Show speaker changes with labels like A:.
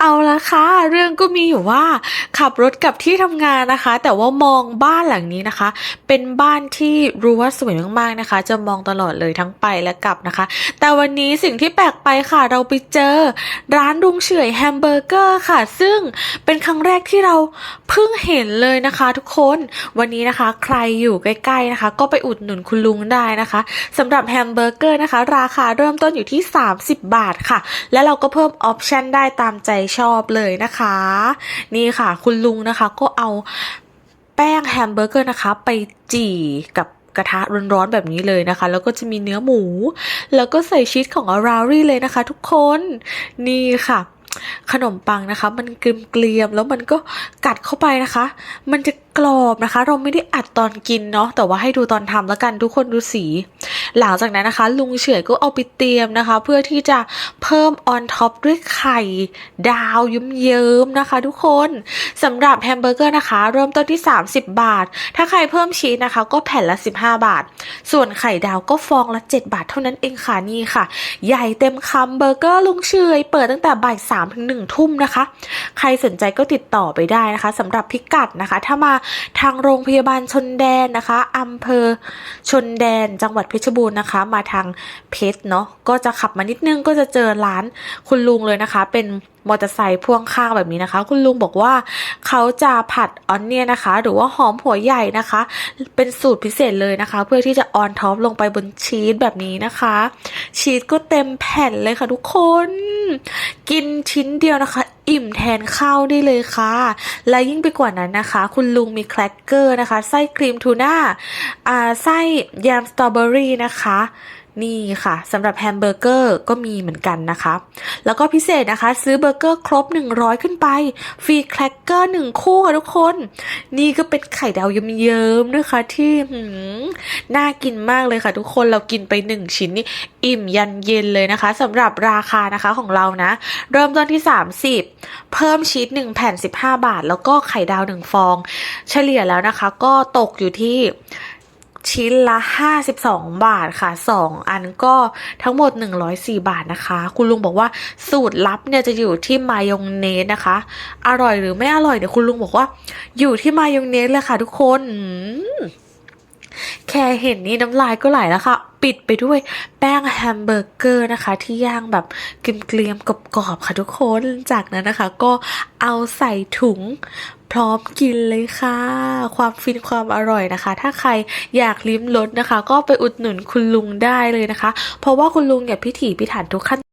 A: เอาละค่ะ เรื่องก็มีอยู่ว่าขับรถกลับที่ทำงานนะคะ แต่ว่ามองบ้านหลังนี้นะคะ เป็นบ้านที่รู้ว่าสวยมากๆนะคะ จะมองตลอดเลยทั้งไปและกลับนะคะ แต่วันนี้สิ่งที่แปลกไปค่ะเราไปเจอ ร้านลุงเฉยแฮมเบอร์เกอร์ค่ะ ซึ่งเป็นครั้งแรกที่เราเพิ่งเห็นเลยนะคะ ทุกคนวันนี้นะคะ ใครอยู่ใกล้ๆนะคะ ก็ไปอุดหนุนคุณลุงได้นะคะสำหรับแฮมเบอร์เกอร์นะคะ ราคาเริ่มต้นอยู่ที่ 30 บาทค่ะ แล้วเราก็เพิ่มออปชันได้ตามใจใจชอบเลยนะคะ นี่ค่ะ คุณลุงนะคะก็เอาแป้งแฮมเบอร์เกอร์นะคะ ไปจี่กับกระทะร้อนๆแบบนี้เลยนะคะ แล้วก็จะมีเนื้อหมู แล้วก็ใส่ชีสของอารารี่เลยนะคะ ทุกคนนี่ค่ะ ขนมปังนะคะ มันกลมเกลียมแล้วมันก็กัดเข้าไปนะคะ มันจะกรอบนะคะ เราไม่ได้อัดตอนกินเนาะแต่ว่าให้ดูตอนทำแล้วกันทุกคนดูสี หลังจากนั้นนะคะ ลุงเฉยก็เอาไปเตรียมนะคะ เพื่อที่จะเพิ่มออนท็อปด้วยไข่ดาวเยิ้มๆนะคะ ทุกคนสำหรับแฮมเบอร์เกอร์นะคะ เริ่มต้นที่ 30 บาท ถ้าใครเพิ่มชีสนะคะ ก็แผ่นละ 15 บาท ส่วนไข่ดาวก็ฟองละ 7 บาทเท่านั้นเองค่ะนี่ค่ะ ใหญ่เต็มคำเบอร์เกอร์ลุงเฉยเปิดตั้งแต่บ่าย3ถึง1ทุ่มนะคะ ใครสนใจก็ติดต่อไปได้นะคะสำหรับพิกัดนะคะ ถ้ามาทางโรงพยาบาลชนแดนนะคะอำเภอชนแดนจังหวัดเพชรบูรณ์นะคะ มาทางเพชรเนาะก็จะขับมานิดนึงก็จะเจอร้านคุณลุงเลยนะคะ เป็นมอเตอร์ไซค์พ่วงข้างแบบนี้นะคะ คุณลุงบอกว่าเขาจะผัดออนเนียนะคะ หรือว่าหอมหัวใหญ่นะคะ เป็นสูตรพิเศษเลยนะคะ เพื่อที่จะออนท็อปลงไปบนชีสแบบนี้นะคะ ชีสก็เต็มแผ่นเลยค่ะทุกคน กินชิ้นเดียวนะคะ อิ่มแทนข้าวได้เลยค่ะ และยิ่งไปกว่านั้นนะคะ คุณลุงมีแครกเกอร์นะคะ ไส้ครีมทูน่าไส้แยมสตรอเบอรี่นะคะนี่ค่ะสำหรับแฮมเบอร์เกอร์ก็มีเหมือนกันนะคะ แล้วก็พิเศษนะคะ ซื้อเบอร์เกอร์ครบ 100 ขึ้นไป ฟรีแครกเกอร์หนึ่งคู่ค่ะทุกคน นี่ก็เป็นไข่ดาวเยิ้มๆนะคะ ที่หืมน่ากินมากเลยค่ะ ทุกคนเรากินไป 1 ชิ้นนี่อิ่มยันเย็นเลยนะคะสำหรับราคานะคะของเรานะ เริ่มต้นที่ 30 เพิ่มชีส1แผ่น 15 บาท แล้วก็ไข่ดาว 1 ฟอง เฉลี่ยแล้วนะคะ ก็ตกอยู่ที่ ชิ้นละ 52 บาทค่ะ 2 อันก็ทั้งหมด 104 บาทนะคะ คุณลุงบอกว่าสูตรลับเนี่ยจะอยู่ที่มายองเนสนะคะ อร่อยหรือไม่อร่อยเนี่ยคุณลุงบอกว่า อยู่ที่มายองเนสเลยค่ะทุกคนอื แค่เห็นนี่น้ำลายก็ไหลแล้วค่ะ ปิดไปด้วยแป้งแฮมเบอร์เกอร์นะคะ ที่ย่างแบบเกรียมๆกรอบๆค่ะทุกคนจากนั้นนะคะ ก็เอาใส่ถุงพร้อมกินเลยค่ะ ความฟินความอร่อยนะคะ ถ้าใครอยากลิ้มรสนะคะ ก็ไปอุดหนุนคุณลุงได้เลยนะคะ เพราะว่าคุณลุงเนี่ยพิถีพิถันทุกขั้น